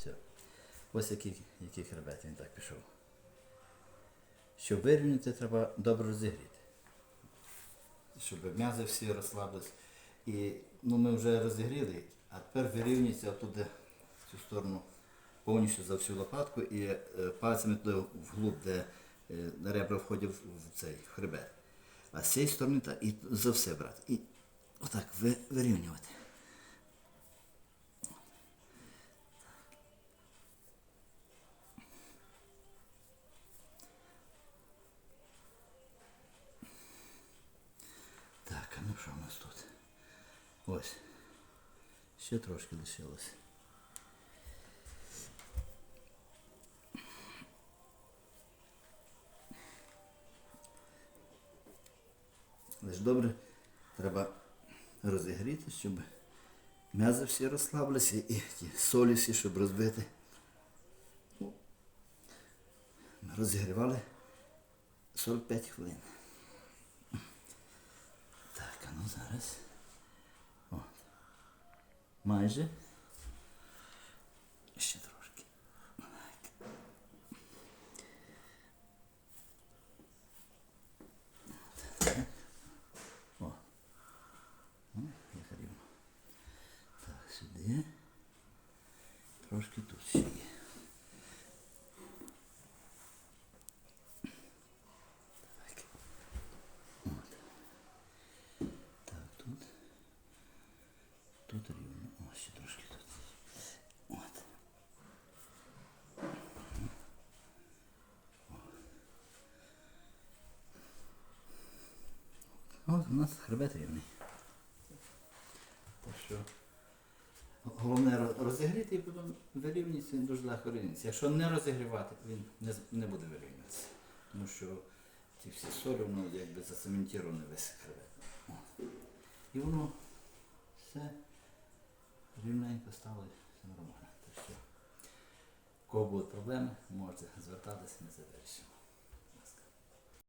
Все. Ось який, який хребет він так пішов. Щоб вирівняти, треба добре розігріти. Щоб м'язи всі розслабились. І ну, ми вже розігріли, а тепер вирівнюється туди, в цю сторону, повністю за всю лопатку і е, пальцями туди вглуб, де е, ребра входять в, цей хребет. А з цієї сторони так, і за все брати. І отак ви- вирівнювати. Так, а ну що у нас тут? Ось. Ще трошки лишилось. Лиш добре треба розігріти, щоб м'язи всі розслабилися і ті солі всі, щоб розбити. Ну, Ми розігрівали 45 хвилин. Ну зараз. От. Майже. Ще трошки. Так. О. Рівно. Так, сюди. Трошки тут ще є. Так. От. Так, тут. Тут рівно. О, ще трошки тут. От. От у нас хребет рівний. Так що головне розігріти і потім вирівнюється, він дуже легко рівняється. Якщо не розігрівати, він не, не буде вирівнюватися. Тому що ці всі солі, воно якби зацементоване весь хребет. І воно все стало, все нормально. Так що, кого будуть проблеми, можете звертатися, ми це вирішимо.